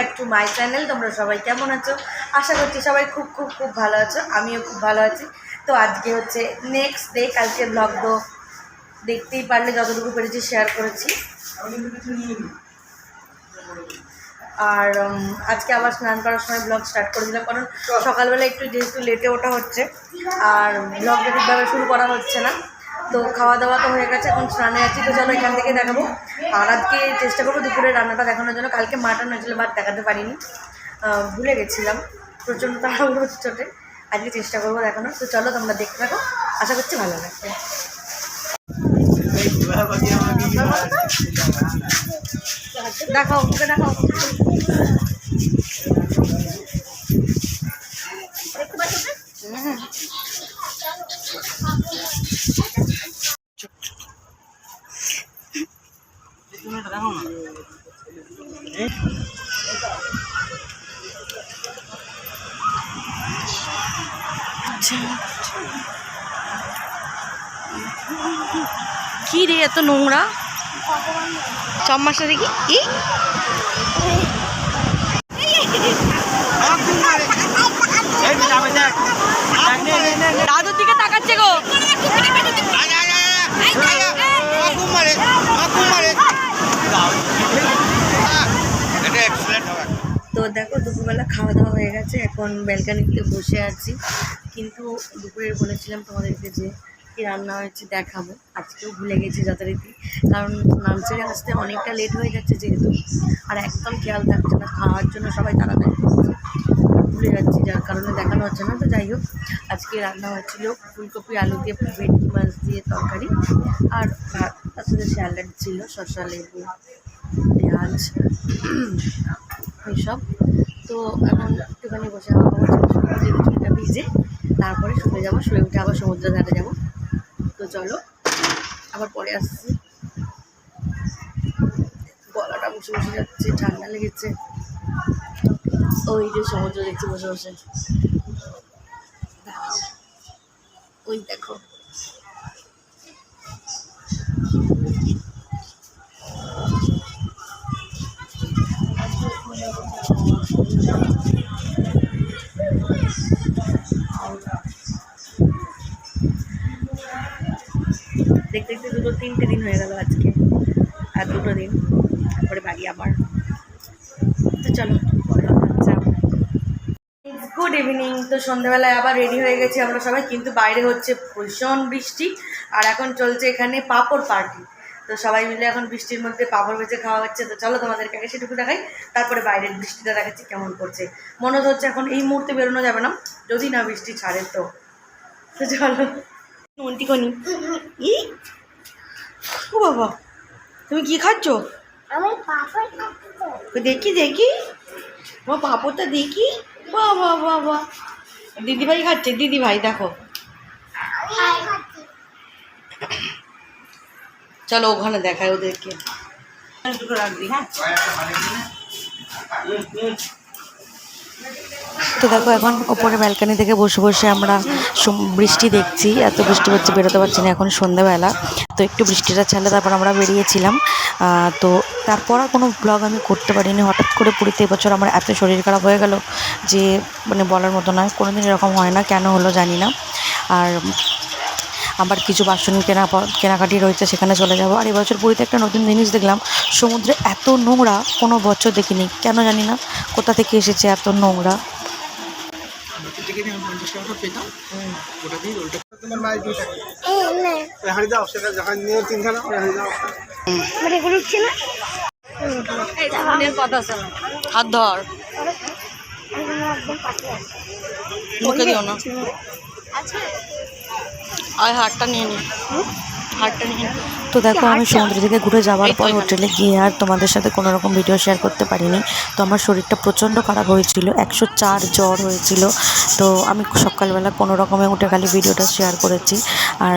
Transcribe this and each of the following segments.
Back to my channel, তোমরা সবাই কেমন আছো? আশা করছি সবাই খুব খুব খুব ভালো আছো, আমিও খুব ভালো আছি। তো আজকে হচ্ছে নেক্সট ডে কালকে ব্লগ তো দেখতেই পারলে যতটুকু পেরেছি শেয়ার করেছি। আর আজকে আবার স্নান করার সময় ব্লগ স্টার্ট করে দিলাম, কারণ সকালবেলা একটু যেহেতু লেটে ওঠা হচ্ছে, আর ব্লগটা ঠিকভাবে শুরু করা হচ্ছে না। তো খাওয়া দাওয়া তো হয়ে গেছে, এখন স্নানে আছি, তো চলো এখান থেকে দেখাবো। আর আজকে চেষ্টা করব দুপুরে রান্নাটা দেখানোর জন্য, কালকে মাটন হয়েছিল বাট দেখাতে পারিনি। ভুলে গেছিলাম, প্রচণ্ড তাড়াহুড়ো চোটে। আজকে চেষ্টা করব দেখানোর, তো চলো তোমরা দেখতে থাকো, আশা করছি ভালো লাগবে। দেখাও ওকে দেখাও। কি রে, এত নোংরা? চম্মাসটা দেখি কি? দাদুর দিকে তাকাচ্ছে গো। তো দেখো, দুপুরবেলা খাওয়া দাওয়া হয়ে গেছে, এখন ব্যালকানিতে বসে আছি। কিন্তু দুপুরের বলেছিলাম তোমাদেরকে যে কি রান্না হয়েছে দেখাবো। আজকেও ভুলে গেছি যথারীতি। কারণ নাম ছেড়ে আসতে অনেকটা লেট হয়ে যাচ্ছে যেহেতু। আর একদম খেয়াল থাকছে না, খাওয়ার জন্য সবাই তাড়াতাড়ি ভুলে যাচ্ছি, যার কারণে দেখানো হচ্ছে না। তো যাই হোক, আজকে রান্না হয়েছিল ফুলকপি, আলু দিয়ে ভেটকি মাছ দিয়ে তরকারি। আর তার সাথে স্যালাড ছিল, শসা, লেবু, পেঁয়াজ এইসব তো এখন একটুখানি বসে খাওয়া ভিজে তারপরে শুয়ে যাব, শুয়ে উঠে আবার সমুদ্রের ধারে যাব। তো চলো, আবার পরে আসছি। গলাটা বসে বসে যাচ্ছে, ঠান্ডা লেগেছে। ওই যে সমুদ্র দেখছি বসে বসে। ওই দেখো। দেখতে দেখতে দুটো, তিনটে দিন হয়ে গেল আজকে। আর দুটো দিন, তারপরে বাড়ি আবার। তো চলো গুড ইভিনিং তো সন্ধ্যাবেলায় আবার রেডি হয়ে গেছি আমরা সবাই, কিন্তু বাইরে হচ্ছে ভীষণ বৃষ্টি। আর এখন চলছে এখানে পাপড় পার্টি তো সবাই মিলে এখন বৃষ্টির মধ্যে পাপড় ভেজে খাওয়া হচ্ছে। তো চলো তোমাদেরকে আগে সেটুকু দেখাই, তারপরে বাইরের বৃষ্টিটা দেখাচ্ছি কেমন করছে। মনে হচ্ছে এখন এই মুহূর্তে বেরোনো যাবে না, যদি না বৃষ্টি ছাড়ে তো। তো চলো। মন্টিকনি ই? ও বাবা তুমি কি খাচ্ছ? দেখি দেখি। ও পাপড়টা দেখি। বাহ বাহ বাহ দিদিভাই খাচ্ছে দিদিভাই দেখো। চলো ওখানে দেখায় ওদেরকে। রাখবি হ্যাঁ? তো দেখো এখন ওপরে ব্যালকানি থেকে বসে বসে আমরা বৃষ্টি দেখছি। এত বৃষ্টি হচ্ছে, বেরোতে পারছি না এখন সন্ধ্যাবেলা। তো একটু বৃষ্টিটা ছাড়লে তারপর আমরা বেরিয়েছিলাম। তো তারপর আর কোনো ব্লগ আমি করতে পারিনি। হঠাৎ করে পুরীতে এবছর আমার এত শরীর খারাপ হয়ে গেল যে মানে বলার মতো নয়। কোনো দিন এরকম হয় না, কেন হলো জানি না। আর আবার কিছু বাসন কেনা কেনাকাটি রয়েছে, সেখানে চলে যাব। আর এবছর পুরীতে একটা নতুন জিনিস দেখলাম। সমুদ্রে এত নোংরা, কোনো বছর দেখিনি। কেন জানি না, কোথা থেকে এসেছে এত নোংরা? হারি দাও সেটা যখন নিয়ে দিয়ে ওরা হারি দাও। মানে এগুলো উঠছে না? কথা শোনো হাত ধর এগুলো একদম পাশে আছে মুখে দিও না। আয় নিয়ে হাতটা নিয়ে নি। তো দেখো আমি সমুদ্র থেকে ঘুরে যাওয়ার পর হোটেলে গিয়ে আর তোমাদের সাথে কোনো রকম ভিডিও শেয়ার করতে পারিনি। তো আমার শরীরটা প্রচণ্ড খারাপ হয়েছিল একশো চার জ্বর হয়েছিল। তো আমি সকালবেলা কোনো রকমে উঠে খালি ভিডিওটা শেয়ার করেছি। আর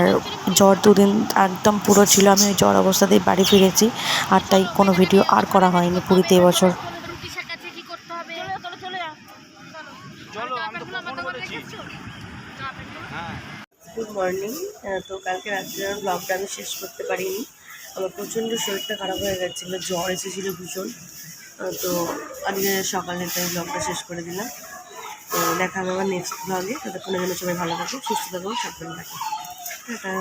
জ্বর দুদিন একদম পুরো ছিল আমি ওই জ্বর অবস্থাতেই বাড়ি ফিরেছি। আর তাই কোনো ভিডিও আর করা হয়নি পুরীতে এবছর। গুড মর্নিং তো কালকে রাত্রে ব্লগটা আমি শেষ করতে পারিনি। আমার প্রচণ্ড শরীরটা খারাপ হয়ে গেছিল, জ্বর এসেছিল ভীষণ। তো আমি সকালে তো ব্লগটা শেষ করে দিলাম। তো দেখা হবে আমার নেক্সট ব্লগে কোনো যেন সবাই ভালো থাকো, সুস্থ থাকো, সাবধানে থাকো। টাটা।